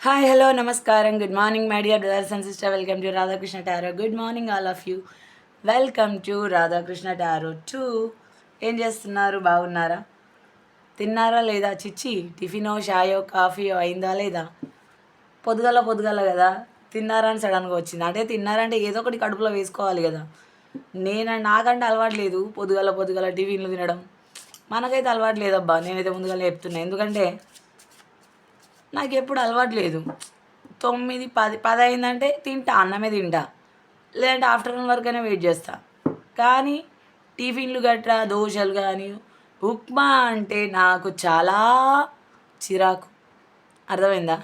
Hi hello నమస్కారం. Good morning my dear brothers and sister welcome to Radhakrishna tarot good morning all of you welcome to Radhakrishna tarot two ఏం చేస్తున్నారు? బాగున్నారా? తిన్నారా లేదా? చిచ్చి టిఫినో షాయో కాఫీయో అయిందా లేదా? పొద్దుగల పొద్దుగల కదా. తిన్నారా అని సడన్గా వచ్చింది. అంటే తిన్నారంటే ఏదో ఒకటి కడుపులో వేసుకోవాలి కదా. నేను నాకంటే అలవాటు లేదు పొద్దుగల పొద్దుగల టిఫిన్లు తినడం. మనకైతే అలవాటు లేదబ్బా. నేనైతే ముందుగా చెప్తున్నా. ఎందుకంటే నాకు ఎప్పుడు అలవాటు లేదు. తొమ్మిది పది పది అయిందంటే తింటా అన్నమే తింటా. లేదంటే ఆఫ్టర్నూన్ వరకైనా వెయిట్ చేస్తా. కానీ టిఫిన్లు గట్రా దోశలు కానీ ఉప్మా అంటే నాకు చాలా చిరాకు. అర్థమైందా?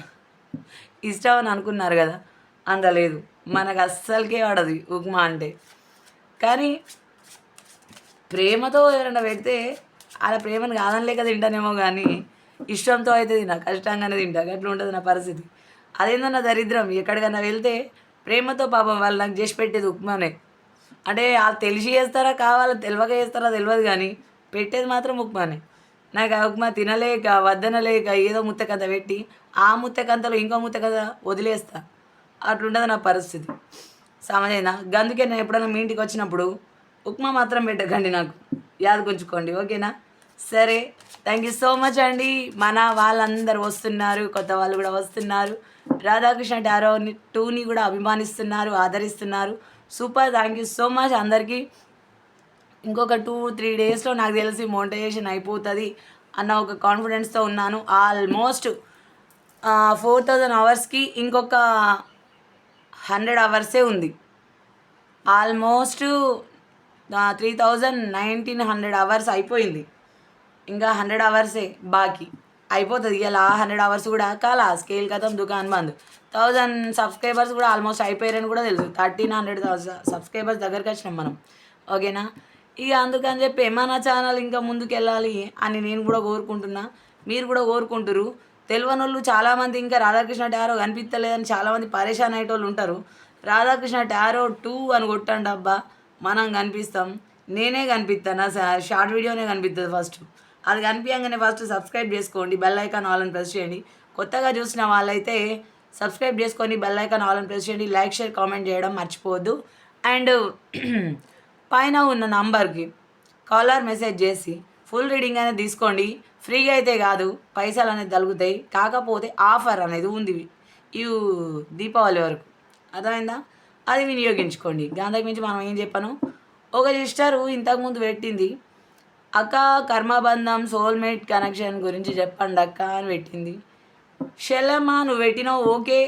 ఇష్టం అని అనుకున్నారు కదా? అంత లేదు. మనకు అస్సలకే పడదు ఉప్మా అంటే. కానీ ప్రేమతో ఎవరైనా పెడితే అలా ప్రేమను కాదనిలేక తింటానేమో కానీ ఇష్టంతో అయితే తిన కష్టంగానే తింటా అట్లా ఉంటుంది నా పరిస్థితి. అదేందో నా దరిద్రం ఎక్కడికైనా వెళ్తే ప్రేమతో పాపం వాళ్ళు నాకు చేసి పెట్టేది ఉప్మానే. అంటే వాళ్ళు తెలిసి చేస్తారా కావాలా తెలియక చేస్తారా తెలియదు కానీ పెట్టేది మాత్రం ఉప్మానే. నాకు ఆ ఉప్మా తినలేక వద్దనలేక ఏదో ముత్తకంత పెట్టి ఆ ముత్తకంతలో ఇంకో ముత్తకంత వదిలేస్తా. అట్లుంటుంది నా పరిస్థితి. సమజైనా అందుకే నేను ఎప్పుడైనా మీ ఇంటికి వచ్చినప్పుడు ఉప్మా మాత్రం పెట్టకండి నాకు. యాదకుంచుకోండి ఓకేనా? సరే. థ్యాంక్ యూ సో మచ్ అండి. మన వాళ్ళందరూ వస్తున్నారు. కొత్త వాళ్ళు కూడా వస్తున్నారు. రాధాకృష్ణ టారో టూని కూడా అభిమానిస్తున్నారు ఆదరిస్తున్నారు. Super thank you so much అందరికీ. ఇంకొక టూ త్రీ డేస్లో నాకు తెలిసి మోనిటైజేషన్ అయిపోతుంది అన్న ఒక కాన్ఫిడెన్స్తో ఉన్నాను. ఆల్మోస్ట్ ఫోర్ థౌజండ్ అవర్స్కి ఇంకొక హండ్రెడ్ అవర్సే ఉంది. Almost three thousand nineteen hundred hours అయిపోయింది. ఇంకా హండ్రెడ్ అవర్సే బాకీ. అయిపోతుంది. ఇలా హండ్రెడ్ అవర్స్ కూడా కాలా స్కేల్ కథం దుకాన్ బంద్ థౌజండ్ సబ్స్క్రైబర్స్ కూడా ఆల్మోస్ట్ అయిపోయారని కూడా తెలుసు. థర్టీన్ హండ్రెడ్ సబ్స్క్రైబర్స్ దగ్గరికి వచ్చినాం మనం. ఓకేనా ఇక అందుకని చెప్పి మన ఛానల్ ఇంకా ముందుకు వెళ్ళాలి అని నేను కూడా కోరుకుంటున్నా. మీరు కూడా కోరుకుంటారు తెలియని వాళ్ళు చాలామంది ఇంకా రాధాకృష్ణ టారో కనిపించలేదని చాలామంది పరేషాన్ అయ్యేటోళ్ళు ఉంటారు. రాధాకృష్ణ టారో టూ అని కొట్టండి అబ్బా. మనం కనిపిస్తాం. నేనే కనిపిస్తాను షార్ట్ వీడియోనే కనిపిస్తుంది ఫస్ట్ అది కనిపించగానే ఫస్ట్ సబ్స్క్రైబ్ చేసుకోండి బెల్ ఐకాన్ ఆల్ అని ప్రెస్ చేయండి. కొత్తగా చూసిన వాళ్ళైతే సబ్స్క్రైబ్ చేసుకొని బెల్ ఐకాన్ ఆల్ అని ప్రెస్ చేయండి. లైక్ షేర్ కామెంట్ చేయడం మర్చిపోవద్దు. అండ్ పైన ఉన్న నంబర్కి కాలర్ మెసేజ్ చేసి ఫుల్ రీడింగ్ అనేది తీసుకోండి. ఫ్రీగా అయితే కాదు పైసలు అనేది తగ్గుతాయి కాకపోతే ఆఫర్ అనేది ఉంది. ఈ దీపావళి వరకు. అర్థమైందా? అది వినియోగించుకోండి. దానికి మించి మనం ఏం చెప్పాను? ఒక సిస్టరు ఇంతకుముందు పెట్టింది. అక్క కర్మబంధం సోల్మేట్ కనెక్షన్ గురించి చెప్పండి అక్క అని పెట్టింది. షెల్లమ్మ నువ్వు పెట్టినావు okay.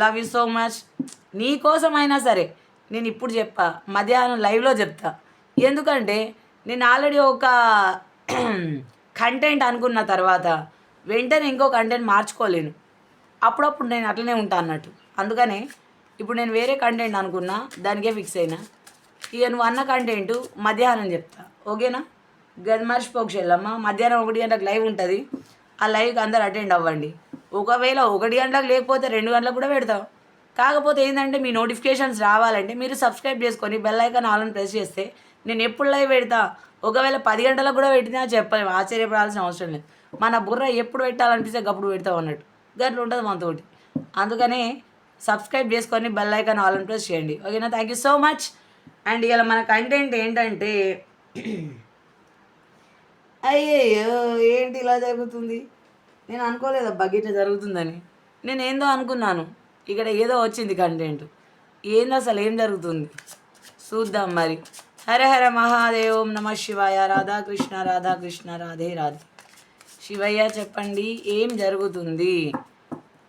Love you so much నీకోసమైనా సరే నేను ఇప్పుడు చెప్పా మధ్యాహ్నం లైవ్లో చెప్తా. ఎందుకంటే నేను ఆల్రెడీ ఒక కంటెంట్ అనుకున్న తర్వాత వెంటనే ఇంకో కంటెంట్ మార్చుకోలేను. అప్పుడప్పుడు నేను అట్లనే ఉంటా అన్నట్టు. అందుకనే ఇప్పుడు నేను వేరే కంటెంట్ అనుకున్నా దానికే ఫిక్స్ అయినా. ఇక నువ్వు అన్న కంటెంట్ మధ్యాహ్నం చెప్తా. ఓకేనా? గది మర్చిపోకు చెల్లమ్మ. మధ్యాహ్నం ఒకటి గంటలకు లైవ్ ఉంటుంది. ఆ లైవ్కి అందరు అటెండ్ అవ్వండి. ఒకవేళ ఒకటి గంటలకు లేకపోతే రెండు గంటలకు కూడా పెడతాం. కాకపోతే ఏంటంటే మీ నోటిఫికేషన్స్ రావాలంటే మీరు సబ్స్క్రైబ్ చేసుకొని బెల్ ఐకాన్ ఆల్ని ప్రెస్ చేస్తే నేను ఎప్పుడు లైవ్ పెడతా. ఒకవేళ పది గంటలకు కూడా పెట్టినా చెప్పలేము ఆశ్చర్యపడాల్సిన అవసరం లేదు. మన బుర్ర ఎప్పుడు పెట్టాలనిపిస్తే అప్పుడు పెడతాం అన్నట్టు. గట్ల ఉంటుంది మనతోటి అందుకనే సబ్స్క్రైబ్ చేసుకొని బెల్ ఐకాన్ ఆల్ ప్రెస్ చేయండి. ఓకేనా? Thank you so much. And ఇలా మన కంటెంట్ ఏంటంటే అయ్యయ్యో ఏంటి ఇలా జరుగుతుంది? నేను అనుకోలేదు అబ్బా గిట్ల జరుగుతుందని. నేను ఏందో అనుకున్నాను. ఇక్కడ ఏదో వచ్చింది కంటెంట్ ఏంది అసలు ఏం జరుగుతుంది? చూద్దాం మరి. హర హర మహాదేవం నమ శివాయ రాధాకృష్ణ రాధాకృష్ణ రాధే రాధే. శివయ్య చెప్పండి ఏం జరుగుతుంది?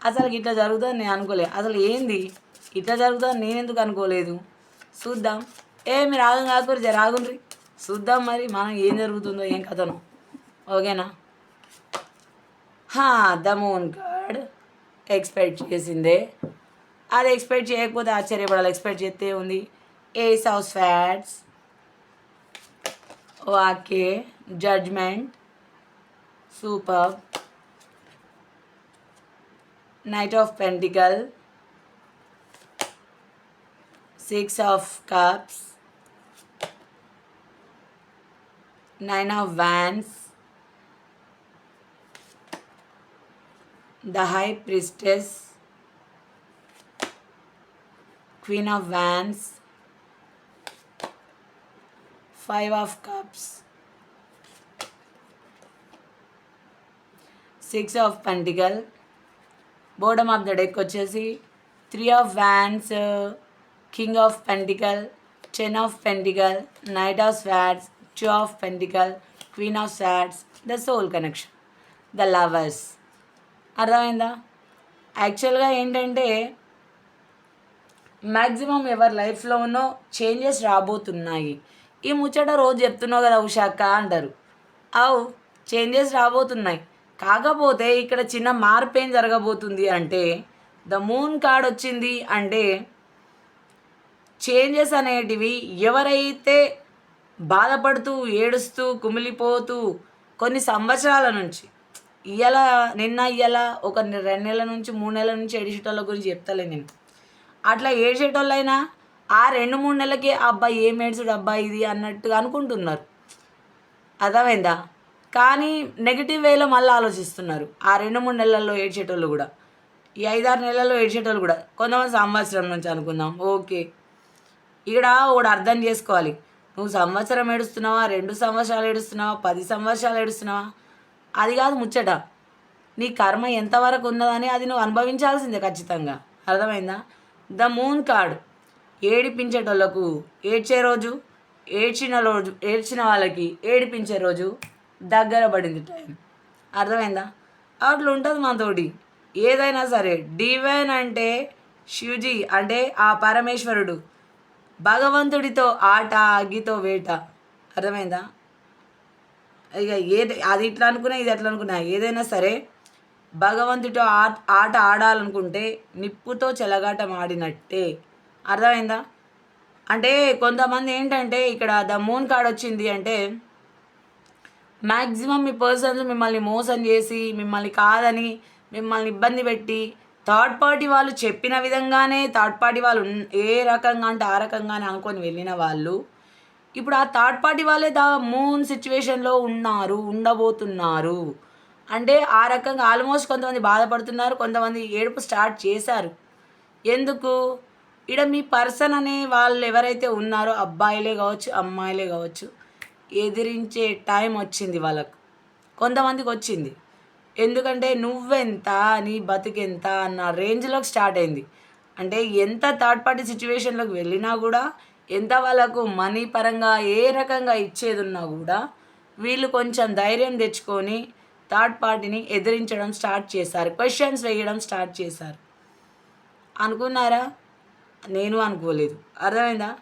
అసలు ఇట్లా జరుగుతుందని నేను అనుకోలేదు అసలు ఏంది? ఇట్లా జరుగుతుందని నేను ఎందుకు అనుకోలేదు? చూద్దాం. ఏమి రాగం కాకూడదు రాగుండ్రి చూద్దాం మరి మనం ఏం జరుగుతుందో ఏం కథను. ఓకేనా ద మూన్ కార్డ్ ఎక్స్పెక్ట్ చేసిందే అది ఎక్స్పెక్ట్ చేయకపోతే ఆశ్చర్యపడాలి ఎక్స్పెక్ట్ చేస్తే ఉంది ace of swords okay judgement super knight of pentacle six of cups nine of wands the high priestess queen of wands five of cups six of pentacle bottom of the deck వచ్చేసి three of wands king of pentacle ten of pentacle knight of swords two of pentacle queen of swords the soul connection the lovers అర్థమైందా? యాక్చువల్గా ఏంటంటే maximum ఎవరి లైఫ్లోనో changes రాబోతున్నాయి. ఈ ముచ్చట రోజు చెప్తున్నావు కదా ఉషాక్క అంటారు. అవు చేంజెస్ రాబోతున్నాయి. కాకపోతే ఇక్కడ చిన్న మార్పు ఏం జరగబోతుంది అంటే ద మూన్ కార్డ్ వచ్చింది అంటే చేంజెస్ అనేటివి ఎవరైతే బాధపడుతూ ఏడుస్తూ కుమిలిపోతూ కొన్ని సంవత్సరాల నుంచి ఇయ్యాల నిన్న ఇయ్యాల ఒక రెండు నెలల నుంచి మూడు నెలల నుంచి ఏడిచేటోళ్ళ గురించి చెప్తలే నేను. అట్లా ఏడిచేటోళ్ళైనా ఆ రెండు మూడు నెలలకి అబ్బాయి ఏం ఏడ్చుడు అబ్బాయి ఇది అన్నట్టుగా అనుకుంటున్నారు. అర్థమైందా? కానీ నెగిటివ్ వేలో మళ్ళీ ఆలోచిస్తున్నారు. ఆ రెండు మూడు నెలల్లో ఏడ్చేటోళ్ళు కూడా. ఈ ఐదారు నెలల్లో ఏడ్చేటోళ్ళు కూడా. కొంతమంది సంవత్సరం నుంచి అనుకుందాం. ఓకే. ఇక్కడ ఒకటి అర్థం చేసుకోవాలి. నువ్వు సంవత్సరం ఏడుస్తున్నావా? రెండు సంవత్సరాలు ఏడుస్తున్నావా? పది సంవత్సరాలు ఏడుస్తున్నావా? అది కాదు ముచ్చట. నీ కర్మ ఎంతవరకు ఉన్నదని అది నువ్వు అనుభవించాల్సిందే ఖచ్చితంగా. అర్థమైందా? The moon card. ఏడిపించేటోళ్ళకు ఏడ్చే రోజు ఏడ్చిన రోజు ఏడ్చిన వాళ్ళకి ఏడిపించే రోజు దగ్గర పడింది టైం అర్థమైందా? అట్లా ఉంటుంది మనతోటి ఏదైనా సరే డివైన్ అంటే శివజీ అంటే ఆ పరమేశ్వరుడు. భగవంతుడితో ఆట అగ్గితో వేట. అర్థమైందా? ఇక ఏది అది ఇట్లా అనుకున్నా ఇది ఎట్లా అనుకున్నా ఏదైనా సరే భగవంతుడితో ఆట ఆట ఆడాలనుకుంటే నిప్పుతో చెలగాటం ఆడినట్టే. అర్థమైందా? అంటే కొంతమంది ఏంటంటే ఇక్కడ ద మూన్ కార్డ్ వచ్చింది అంటే మ్యాక్సిమం మీ పర్సన్స్ మిమ్మల్ని మోసం చేసి మిమ్మల్ని కాదని మిమ్మల్ని ఇబ్బంది పెట్టి థర్డ్ పార్టీ వాళ్ళు చెప్పిన విధంగానే థర్డ్ పార్టీ వాళ్ళు ఏ రకంగా అంటే ఆ రకంగానే అనుకొని వెళ్ళిన వాళ్ళు ఇప్పుడు ఆ థర్డ్ పార్టీ వాళ్ళే ద మూన్ సిచ్యువేషన్లో ఉన్నారు ఉండబోతున్నారు. అంటే ఆ రకంగా ఆల్మోస్ట్ కొంతమంది బాధపడుతున్నారు కొంతమంది ఏడుపు స్టార్ట్ చేశారు. ఎందుకు? ఇక్కడ మీ పర్సన్ అనే వాళ్ళు ఎవరైతే ఉన్నారో అబ్బాయిలే కావచ్చు అమ్మాయిలే కావచ్చు ఎదిరించే టైం వచ్చింది వాళ్ళకు. కొంతమందికి వచ్చింది. ఎందుకంటే నువ్వెంత నీ బతికెంత అన్న రేంజ్లోకి స్టార్ట్ అయింది. అంటే ఎంత థర్డ్ పార్టీ సిచ్యువేషన్లోకి వెళ్ళినా కూడా ఎంత వాళ్ళకు మనీ పరంగా ఏ రకంగా ఇచ్చేది ఉన్నా కూడా వీళ్ళు కొంచెం ధైర్యం తెచ్చుకొని థర్డ్ పార్టీని ఎదిరించడం స్టార్ట్ చేశారు. క్వశ్చన్స్ వేయడం స్టార్ట్ చేశారు. అనుకున్నారా? నేను అనుకోలేదు. అర్థమైందా?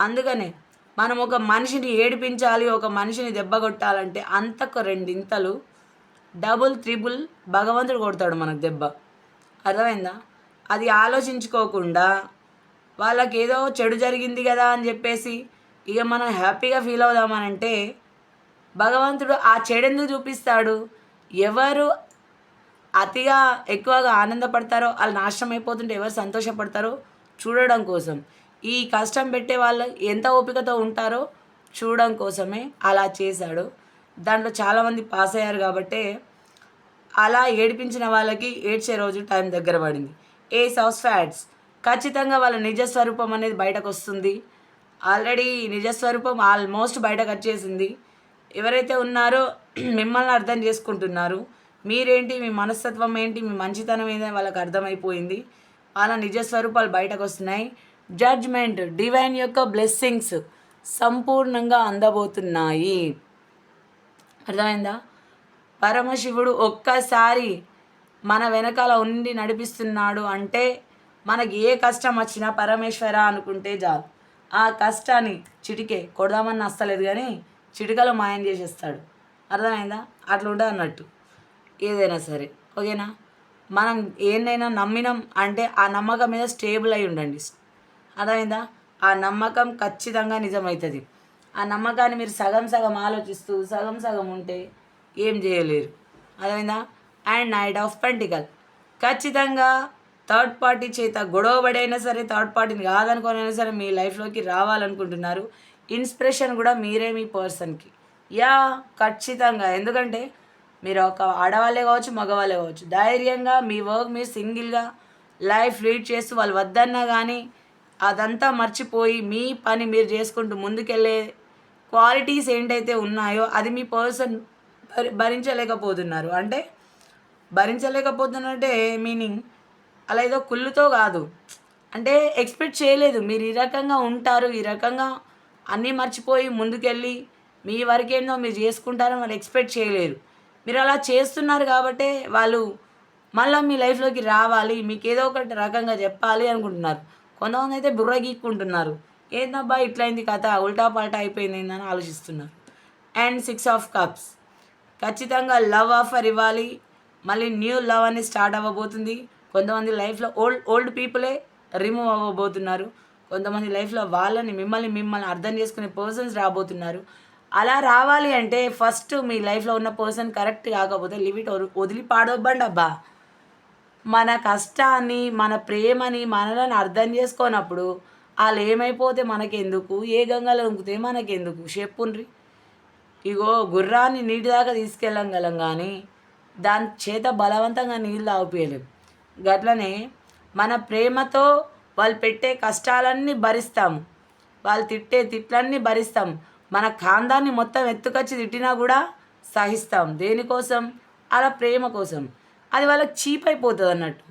అందుకనే మనం ఒక మనిషిని ఏడిపించాలి ఒక మనిషిని దెబ్బ కొట్టాలంటే అంతకు రెండింతలు డబుల్ త్రిబుల్ భగవంతుడు కొడతాడు మనకు దెబ్బ. అర్థమైందా? అది ఆలోచించుకోకుండా వాళ్ళకి ఏదో చెడు జరిగింది కదా అని చెప్పేసి ఇక మనం హ్యాపీగా ఫీల్ అవుదామనంటే భగవంతుడు ఆ చెడెందుకు చూపిస్తాడు. ఎవరు అతిగా ఎక్కువగా ఆనందపడతారో వాళ్ళు నాశనం అయిపోతుంటే ఎవరు సంతోషపడతారో చూడడం కోసం. ఈ కష్టం పెట్టే వాళ్ళు ఎంత ఓపికతో ఉంటారో చూడడం కోసమే అలా చేశాడు. దాంట్లో చాలామంది పాస్ అయ్యారు కాబట్టే అలా ఏడిపించిన వాళ్ళకి ఏడ్చే రోజు టైం దగ్గర పడింది. ఏ సౌస్ ఫ్యాట్స్ ఖచ్చితంగా వాళ్ళ నిజ స్వరూపం అనేది బయటకు వస్తుంది ఆల్రెడీ నిజ స్వరూపం ఆల్మోస్ట్ బయటకు వచ్చేసింది ఎవరైతే ఉన్నారో మిమ్మల్ని అర్థం చేసుకుంటున్నారు. మీరేంటి మీ మనస్తత్వం ఏంటి మీ మంచితనం ఏంటి వాళ్ళకి అర్థమైపోయింది. వాళ్ళ నిజ స్వరూపాలు బయటకు వస్తున్నాయి జడ్జ్మెంట్ డివైన్ యొక్క బ్లెస్సింగ్స్ సంపూర్ణంగా అందబోతున్నాయి. అర్థమైందా? పరమశివుడు ఒక్కసారి మన వెనకాల ఉండి నడిపిస్తున్నాడు అంటే మనకి ఏ కష్టం వచ్చినా పరమేశ్వర అనుకుంటే చాలు. ఆ కష్టాన్ని చిటికే కొడదామని నస్తలేదు కానీ చిటికలో మాయం చేసేస్తాడు. అర్థమైందా? అట్లా ఉంటుంది అన్నట్టు. ఏదైనా సరే. ఓకేనా? మనం ఏదైనా నమ్మినాం అంటే ఆ నమ్మకం మీద స్టేబుల్ అయి ఉండండి. అర్థమైందా? ఆ నమ్మకం ఖచ్చితంగా నిజమవుతుంది ఆ నమ్మకాన్ని మీరు సగం సగం ఆలోచిస్తూ సగం సగం ఉంటే ఏం చేయలేరు. అర్థమైందా? And knight of pentacle. ఖచ్చితంగా థర్డ్ పార్టీ చేత గొడవబడైనా సరే థర్డ్ పార్టీని కాదనుకోనైనా సరే మీ లైఫ్లోకి రావాలనుకుంటున్నారు. ఇన్స్పిరేషన్ కూడా మీరే మీ పర్సన్కి. యా ఖచ్చితంగా. ఎందుకంటే మీరు ఒక ఆడవాళ్ళే కావచ్చు మగవాళ్ళే కావచ్చు ధైర్యంగా మీ వర్క్ మీరు సింగిల్గా లైఫ్ లీడ్ చేస్తూ వాళ్ళు వద్దన్నా కానీ అదంతా మర్చిపోయి మీ పని మీరు చేసుకుంటూ ముందుకెళ్ళే క్వాలిటీస్ ఏంటైతే ఉన్నాయో అది మీ పర్సన్ భరి భరించలేకపోతున్నారు. అంటే భరించలేకపోతున్నట్టే మీనింగ్ అలా ఏదో కుళ్ళుతో కాదు. అంటే ఎక్స్పెక్ట్ చేయలేదు. మీరు ఈ రకంగా ఉంటారు ఈ రకంగా అన్నీ మర్చిపోయి ముందుకెళ్ళి మీ వరకేందో మీరు చేసుకుంటారని వాళ్ళు ఎక్స్పెక్ట్ చేయలేరు. మీరు అలా చేస్తున్నారు కాబట్టే వాళ్ళు మళ్ళీ మీ లైఫ్లోకి రావాలి మీకు ఏదో ఒకటి రకంగా చెప్పాలి అనుకుంటున్నారు. కొంతమంది అయితే బుర్ర గీక్కుంటున్నారు. ఏందబ్బా ఇట్లయింది కథ ఉల్టా పల్టా అయిపోయింది అని ఆలోచిస్తున్నారు. And six of cups. ఖచ్చితంగా లవ్ ఆఫర్ ఇవ్వాలి. మళ్ళీ న్యూ లవ్ అనేది స్టార్ట్ అవ్వబోతుంది. కొంతమంది లైఫ్లో ఓల్డ్ ఓల్డ్ పీపులే రిమూవ్ అవ్వబోతున్నారు. కొంతమంది లైఫ్లో వాళ్ళని మిమ్మల్ని మిమ్మల్ని అర్థం చేసుకునే పర్సన్స్ రాబోతున్నారు. అలా రావాలి అంటే ఫస్ట్ మీ లైఫ్లో ఉన్న పర్సన్ కరెక్ట్ కాకపోతే లిమిట్ వదిలి పాడొబ్బండి అబ్బా. మన కష్టాన్ని మన ప్రేమని మనలను అర్థం చేసుకోనప్పుడు వాళ్ళు ఏమైపోతే మనకెందుకు? ఏ గంగలో ఉంకితే మనకెందుకు? చెప్పుండ్రి. ఇగో గుర్రాన్ని నీటి దాకా తీసుకెళ్ళగలం కానీ దాని చేత బలవంతంగా నీళ్ళు తాగిపోయలేం గట్లనే మన ప్రేమతో వాళ్ళు పెట్టే కష్టాలన్నీ భరిస్తాము. వాళ్ళు తిట్టే తిట్లన్నీ భరిస్తాం మన కాందాన్ని మొత్తం ఎత్తుకొచ్చి తిట్టినా కూడా సహిస్తాం దేనికోసం? అలా ప్రేమ కోసం. అది వాళ్ళకి చీప్ అయిపోతుంది అన్నట్టు.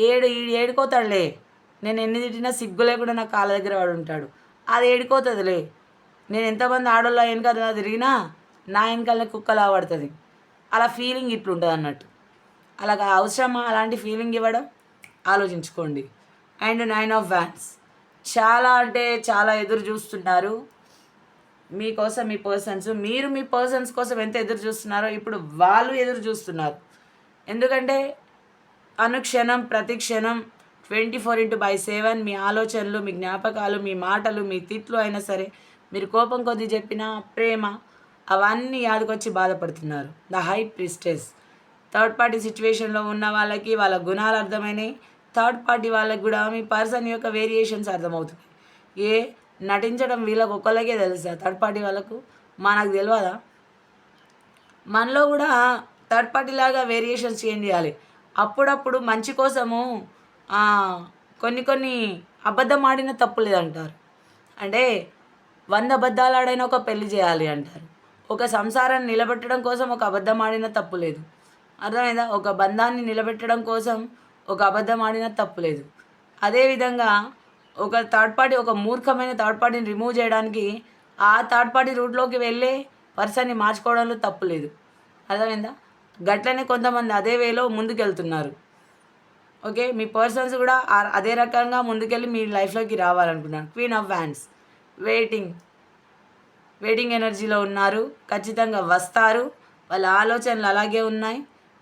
ఏడు ఈడు ఏడుకోతాడులే. నేను ఎన్ని తిట్టినా సిగ్గు లేకుండా నా కాళ్ళ దగ్గర వాడు ఉంటాడు. అది ఏడుకోతుందిలే. నేను ఎంతమంది ఆడోళ్ళ వెనకాల తిరిగినా నా వెనకాలనే కుక్కలా పడుతుంది. అలా ఫీలింగ్ ఇట్లుంటుంది అన్నట్టు అలాగా అవసరమా? అలాంటి ఫీలింగ్ ఇవ్వడం? ఆలోచించుకోండి. అండ్ నైన్ ఆఫ్ వ్యాన్స్ చాలా అంటే చాలా ఎదురు చూస్తున్నారు. మీకోసం మీ పర్సన్స్ మీరు మీ పర్సన్స్ కోసం ఎంత ఎదురు చూస్తున్నారో ఇప్పుడు వాళ్ళు ఎదురు చూస్తున్నారు. ఎందుకంటే అనుక్షణం ప్రతి క్షణం twenty four into by seven మీ ఆలోచనలు మీ జ్ఞాపకాలు మీ మాటలు మీ తిట్లు అయినా సరే మీరు కోపం కొద్ది చెప్పిన ప్రేమ అవన్నీ యాదకొచ్చి బాధపడుతున్నారు. The high priestess third party సిచ్యువేషన్లో ఉన్న వాళ్ళకి వాళ్ళ గుణాలు అర్థమైనాయి. థర్డ్ పార్టీ వాళ్ళకి కూడా మీ పర్సన్ యొక్క వేరియేషన్స్ అర్థమవుతున్నాయి. ఏ నటించడం వీళ్ళకి ఒక్కళ్ళకే తెలుసా? థర్డ్ పార్టీ వాళ్ళకు? మనకు తెలియదా మనలో కూడా థర్డ్ పార్టీ లాగా వేరియేషన్స్ చేంజ్ చేయాలి. అప్పుడప్పుడు మంచి కోసము కొన్ని కొన్ని అబద్ధం ఆడిన తప్పు లేదంటారు అంటే వంద అబద్ధాలు ఆడైనా ఒక పెళ్ళి చేయాలి అంటారు. ఒక సంసారాన్ని నిలబెట్టడం కోసం ఒక అబద్ధం ఆడిన తప్పు లేదు. అర్థమైందా? ఒక బంధాన్ని నిలబెట్టడం కోసం ఒక అబద్ధం ఆడినా తప్పు లేదు. అదేవిధంగా ఒక థర్డ్ పార్టీ ఒక మూర్ఖమైన థర్డ్ పార్టీని రిమూవ్ చేయడానికి ఆ థర్డ్ పార్టీ రూట్లోకి వెళ్ళే పర్సన్ని మార్చుకోవడంలో తప్పు లేదు. అర్థమైందా? గట్లనే కొంతమంది అదే వేలో ముందుకెళ్తున్నారు. ఓకే? మీ పర్సన్స్ కూడా అదే రకంగా ముందుకెళ్ళి మీ లైఫ్లోకి రావాలనుకున్నాను queen of wands waiting waiting ఎనర్జీలో ఉన్నారు. ఖచ్చితంగా వస్తారు. వాళ్ళ ఆలోచనలు అలాగే ఉన్నాయి.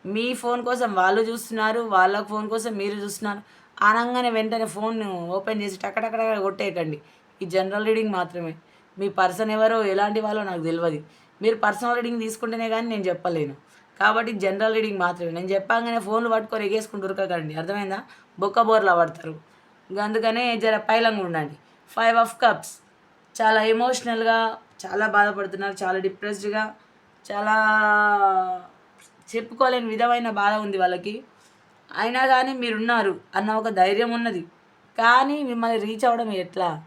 మీ ఫోన్ కోసం వాళ్ళు చూస్తున్నారు వాళ్ళ ఫోన్ కోసం మీరు చూస్తున్నారు. అనగానే వెంటనే ఫోన్ ఓపెన్ చేసి టక్కటక్కడ కొట్టేయకండి. ఈ జనరల్ రీడింగ్ మాత్రమే. మీ పర్సన్ ఎవరో ఎలాంటి వాళ్ళో నాకు తెలియదు మీరు పర్సనల్ రీడింగ్ తీసుకుంటేనే కానీ నేను చెప్పలేను. కాబట్టి జనరల్ రీడింగ్ మాత్రమే. నేను చెప్పాగానే ఫోన్లు పట్టుకొని ఎగేసుకుంటూ ఉరకకండి. అర్థమైందా? బొక్క బోర్లా పడతారు. అందుకనే జర పైలంగా ఉండండి. ఫైవ్ ఆఫ్ కప్స్ చాలా ఎమోషనల్గా చాలా బాధపడుతున్నారు చాలా డిప్రెస్డ్గా చాలా చెప్పుకోలేని విధమైన బాధ ఉంది వాళ్ళకి. అయినా కానీ మీరున్నారు అన్న ఒక ధైర్యం ఉన్నది. కానీ మిమ్మల్ని రీచ్ అవ్వడం ఎట్లా?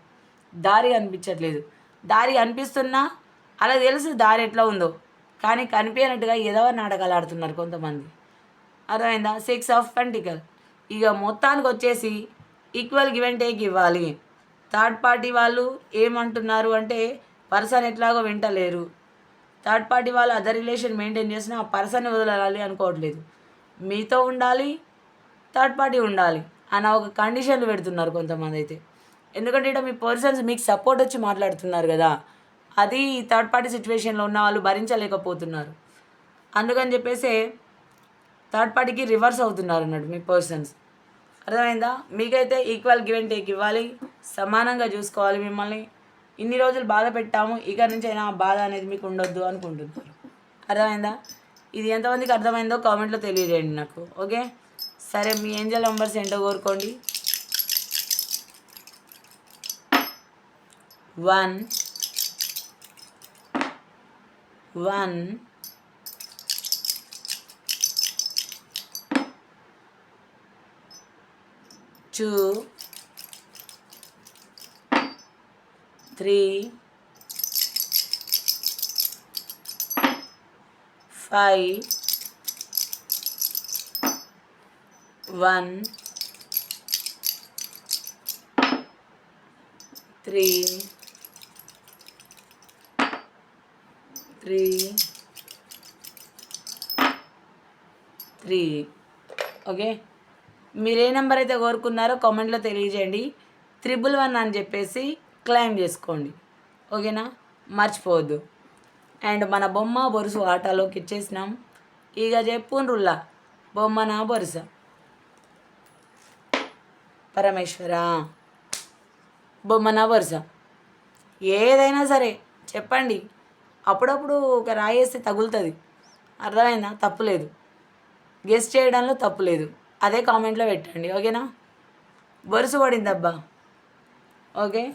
దారి అనిపించట్లేదు. దారి అనిపిస్తున్నా అలా తెలుసు దారి ఎట్లా ఉందో. కానీ కనిపించినట్టుగా ఏదో నాటకాలు ఆడుతున్నారు కొంతమంది. అర్థమైందా? సిక్స్ ఆఫ్ పెంటికల్ ఇక మొత్తానికి వచ్చేసి ఈక్వల్ గివ్ అండ్ టేక్ ఇవ్వాలి. థర్డ్ పార్టీ వాళ్ళు ఏమంటున్నారు అంటే పర్సన్ ఎట్లాగో వింటలేరు. థర్డ్ పార్టీ వాళ్ళు అదర్ రిలేషన్ మెయింటైన్ చేసినా ఆ పర్సన్ వదలాలి అనుకోవట్లేదు. మీతో ఉండాలి థర్డ్ పార్టీ ఉండాలి అన్న ఒక కండిషన్లు పెడుతున్నారు కొంతమంది అయితే. ఎందుకంటే ఇక్కడ మీ పర్సన్స్ మీకు సపోర్ట్ వచ్చి మాట్లాడుతున్నారు కదా అది థర్డ్ పార్టీ సిచ్యువేషన్లో ఉన్న వాళ్ళు భరించలేకపోతున్నారు. అందుకని చెప్పేసి థర్డ్ పార్టీకి రివర్స్ అవుతున్నారు అన్నట్టు మీ పర్సన్స్. అర్థమైందా? మీకైతే ఈక్వల్ గివ్ అండ్ టేక్ ఇవ్వాలి సమానంగా చూసుకోవాలి మిమ్మల్ని. ఇన్ని రోజులు బాధ పెట్టాము ఇక నుంచి అయినా బాధ అనేది మీకు ఉండొద్దు అనుకుంటున్నారు. అర్థమైందా? ఇది ఎంతమందికి అర్థమైందో కామెంట్లో తెలియజేయండి నాకు ఓకే? సరే మీ ఏంజల్ నెంబర్స్ ఏంటో కోరుకోండి. One one two three five one three three three. Okay? మీరు ఏ నెంబర్ అయితే కోరుకున్నారో కామెంట్లో తెలియజేయండి. త్రిబుల్ వన్ అని చెప్పేసి క్లైమ్ చేసుకోండి. ఓకేనా? మర్చిపోవద్దు. అండ్ మన బొమ్మ బొరుసు ఆటలోకి ఇచ్చేసినాం. ఇక చెప్పుండ్రుల్లా. బొమ్మనా బొరుస? పరమేశ్వర. బొమ్మనా బొరుస? ఏదైనా సరే చెప్పండి. అప్పుడప్పుడు ఒక రాయేస్తే తగులుతుంది. అర్థమైందా? తప్పులేదు. గెస్ట్ చేయడంలో తప్పులేదు. అదే కామెంట్లో పెట్టండి. ఓకేనా? బొరుసు పడిందబ్బా. ఓకే?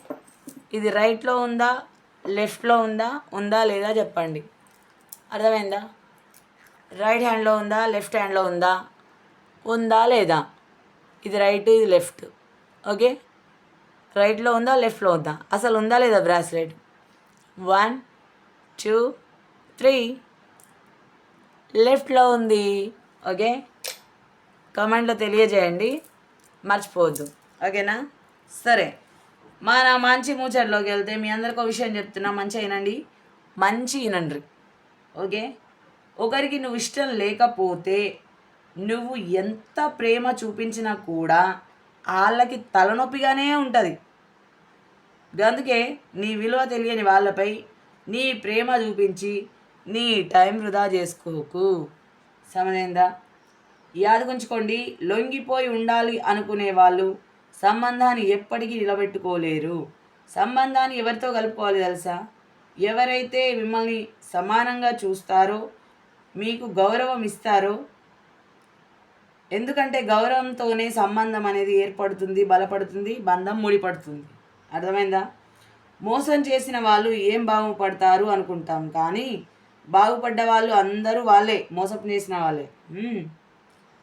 ఇది రైట్లో ఉందా? లెఫ్ట్లో ఉందా? ఉందా లేదా చెప్పండి. అర్థమైందా? రైట్ హ్యాండ్లో ఉందా? లెఫ్ట్ హ్యాండ్లో ఉందా? ఉందా లేదా? ఇది రైట్ ఇది లెఫ్ట్. ఓకే? రైట్లో ఉందా? లెఫ్ట్లో ఉందా? అసలు ఉందా లేదా బ్రాస్లెట్? One two three. లెఫ్ట్లో ఉంది. ఓకే? కామెంట్లో తెలియజేయండి. మర్చిపోవద్దు. ఓకేనా? సరే. మన మంచి ముచ్చట్లోకి వెళ్తే మీ అందరికీ ఒక విషయం చెప్తున్నా. మంచిగా వినండి. మంచి వినండి. ఓకే? ఒకరికి నువ్వు ఇష్టం లేకపోతే నువ్వు ఎంత ప్రేమ చూపించినా కూడా వాళ్ళకి తలనొప్పిగానే ఉంటుంది. అందుకే నీ విలువ తెలియని వాళ్ళపై నీ ప్రేమ చూపించి నీ టైం వృధా చేసుకోకు. సమదైందా యాదగుంచుకోండి లొంగిపోయి ఉండాలి అనుకునే వాళ్ళు సంబంధాన్ని ఎప్పటికీ నిలబెట్టుకోలేరు. సంబంధాన్ని ఎవరితో కలుపుకోవాలి తెలుసా? ఎవరైతే మిమ్మల్ని సమానంగా చూస్తారో మీకు గౌరవం ఇస్తారో ఎందుకంటే గౌరవంతోనే సంబంధం అనేది ఏర్పడుతుంది బలపడుతుంది బంధం ముడిపడుతుంది. అర్థమైందా? మోసం చేసిన వాళ్ళు ఏం బాగుపడతారు అనుకుంటాం కానీ బాగుపడ్డ వాళ్ళు అందరూ వాళ్ళే మోసం చేసిన వాళ్ళే.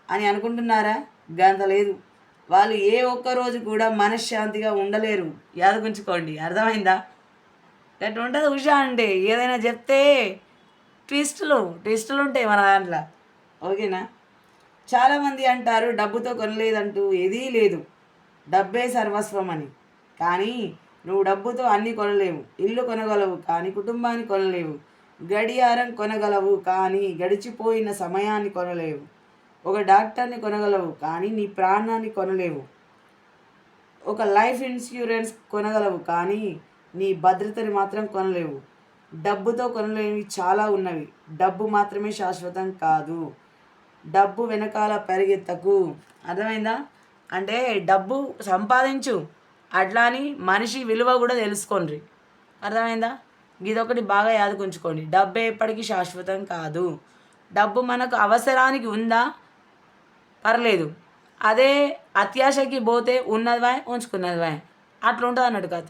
అని అనుకుంటున్నారా? గంత లేదు. వాళ్ళు ఏ ఒక్క రోజు కూడా మనశ్శాంతిగా ఉండలేరు. యాదగుంచుకోండి. అర్థమైందా? అట్లా ఉంటుంది ఉషా అంటే. ఏదైనా చెప్తే ట్విస్టులు ట్విస్టులు ఉంటాయి మన దాంట్లో. ఓకేనా? చాలామంది అంటారు డబ్బుతో కొనలేదంటూ ఏదీ లేదు. డబ్బే సర్వస్వం అని. కానీ నువ్వు డబ్బుతో అన్నీ కొనలేవు. ఇల్లు కొనగలవు కానీ కుటుంబాన్ని కొనలేవు. గడియారం కొనగలవు కానీ గడిచిపోయిన సమయాన్ని కొనలేవు. ఒక డాక్టర్ని కొనగలవు కానీ నీ ప్రాణాన్ని కొనలేవు. ఒక లైఫ్ ఇన్సూరెన్స్ కొనగలవు కానీ నీ భద్రతని మాత్రం కొనలేవు. డబ్బుతో కొనలేనివి చాలా ఉన్నవి. డబ్బు మాత్రమే శాశ్వతం కాదు. డబ్బు వెనకాల పరిగెత్తకు. అర్థమైందా? అంటే డబ్బు సంపాదించు. అట్లా అని మనిషి విలువ కూడా తెలుసుకోండి అర్థమైందా? ఇదొకటి బాగా యాదకుంచుకోండి డబ్బు ఎప్పటికీ శాశ్వతం కాదు. డబ్బు మనకు అవసరానికి ఉందా? పర్లేదు. అదే అత్యాశకి పోతే ఉన్నది వాయ్ ఉంచుకున్నది వాయ్ అట్లా ఉంటుంది అన్నట్టు కథ.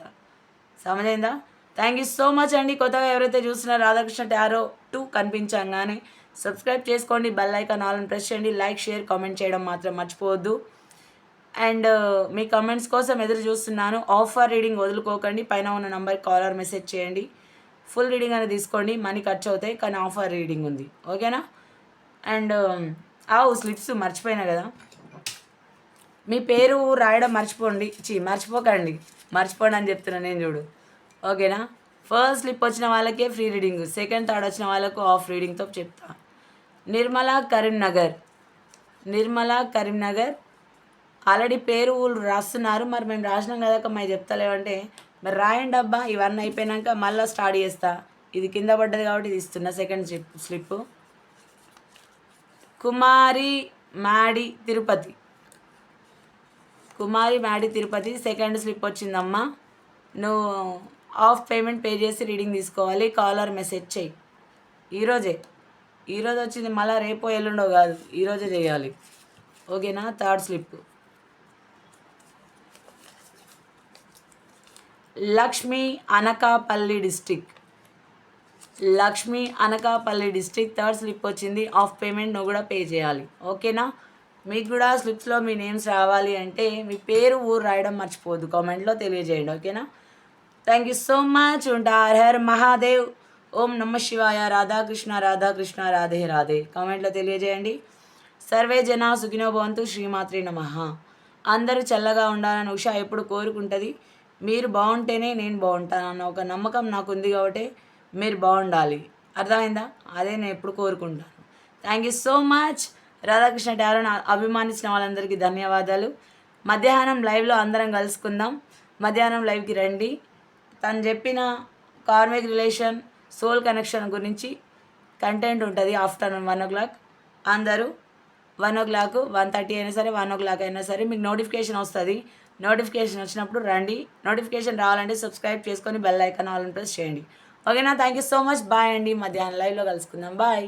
సమజైందా? థ్యాంక్ యూ సో మచ్ అండి. కొత్తగా ఎవరైతే చూస్తున్నారో రాధాకృష్ణ టారో టూ కనిపించంగానే సబ్స్క్రైబ్ చేసుకోండి. బెల్ ఐకాన్ ఆల్ని ప్రెస్ చేయండి. లైక్ షేర్ కామెంట్ చేయడం మాత్రం మర్చిపోవద్దు. అండ్ uh, మీ కమెంట్స్ కోసం ఎదురు చూస్తున్నాను. ఆఫర్ రీడింగ్ వదులుకోకండి. పైన ఉన్న నంబర్కి కాలర్ మెసేజ్ చేయండి. ఫుల్ రీడింగ్ అనేది తీసుకోండి. మనీ ఖర్చు అవుతాయి. కానీ ఆఫర్ రీడింగ్ ఉంది. ఓకేనా అండ్ ఆవు స్లిప్స్ మర్చిపోయినా కదా. మీ పేరు రాయడం మర్చిపోండి. చీ మర్చిపోకండి. మర్చిపోండి అని చెప్తున్నా నేను చూడు. ఓకేనా? ఫస్ట్ స్లిప్ వచ్చిన వాళ్ళకే ఫ్రీ రీడింగ్ సెకండ్ థర్డ్ వచ్చిన వాళ్ళకు ఆఫ్ రీడింగ్తో చెప్తా. నిర్మల కరీంనగర్. నిర్మల కరీంనగర్. ఆల్రెడీ పేరు ఊళ్ళు రాస్తున్నారు. మరి మేము రాసినాం కదా అమ్మాయి చెప్తలేవంటే మరి రాయండి అబ్బా. ఇవన్నీ అయిపోయినాక మళ్ళీ స్టార్ట్ చేస్తా. ఇది కింద పడ్డది కాబట్టి ఇది ఇస్తున్నా. సెకండ్ స్లిప్ స్లిప్ కుమారి మాడి తిరుపతి. కుమారి మాడి తిరుపతి సెకండ్ స్లిప్ వచ్చిందమ్మా. నువ్వు ఆఫ్ పేమెంట్ పే చేసి రీడింగ్ తీసుకోవాలి కాలర్ మెసేజ్ చేయి ఈరోజే ఈరోజు వచ్చింది మళ్ళీ రేపో ఎల్లుండో కాదు ఈరోజే చేయాలి. ఓకేనా? Third slip. Lakshmi Anakapalli district Lakshmi Anakapalli district third slip వచ్చింది. ఆఫ్ పేమెంట్ నువ్వు కూడా పే చేయాలి. ఓకేనా? మీకు కూడా స్లిప్స్లో మీ నేమ్స్ రావాలి అంటే మీ పేరు ఊరు రాయడం మర్చిపోవద్దు. కామెంట్లో తెలియజేయండి. ఓకేనా? థ్యాంక్ యూ సో మచ్ ఉంటార్ హర్ మహాదేవ్. ఓం నమ శివాయ. రాధాకృష్ణ రాధాకృష్ణ రాధే రాధే. కామెంట్లో తెలియజేయండి. సర్వే జన సుఖినో భవంతు శ్రీమాత్రి నమ. అందరూ చల్లగా ఉండాలని ఉష ఎప్పుడు కోరుకుంటుంది? మీరు బాగుంటేనే నేను బాగుంటాను అన్న ఒక నమ్మకం నాకు ఉంది కాబట్టి మీరు బాగుండాలి. అర్థమైందా? అదే నేను ఎప్పుడు కోరుకుంటాను. Thank you so much Radhakrishna టారోని అభిమానించిన వాళ్ళందరికీ ధన్యవాదాలు. మధ్యాహ్నం లైవ్లో అందరం కలుసుకుందాం. మధ్యాహ్నం లైవ్కి రండి. తను చెప్పిన కార్మిక్ రిలేషన్ సోల్ కనెక్షన్ గురించి కంటెంట్ ఉంటుంది ఆఫ్టర్నూన్ వన్ ఓ క్లాక్. అందరూ one o'clock one thirty అయినా సరే వన్ ఓ క్లాక్ అయినా సరే మీకు నోటిఫికేషన్ వస్తుంది. నోటిఫికేషన్ వచ్చినప్పుడు రండి. నోటిఫికేషన్ రావాలంటే సబ్స్క్రైబ్ చేసుకొని బెల్ ఐకాన్ ఆల్ ప్రెస్ చేయండి. ఓకేనా thank you so much bye అండి. మధ్యాహ్నం లైవ్లో కలుసుకుందాం. బాయ్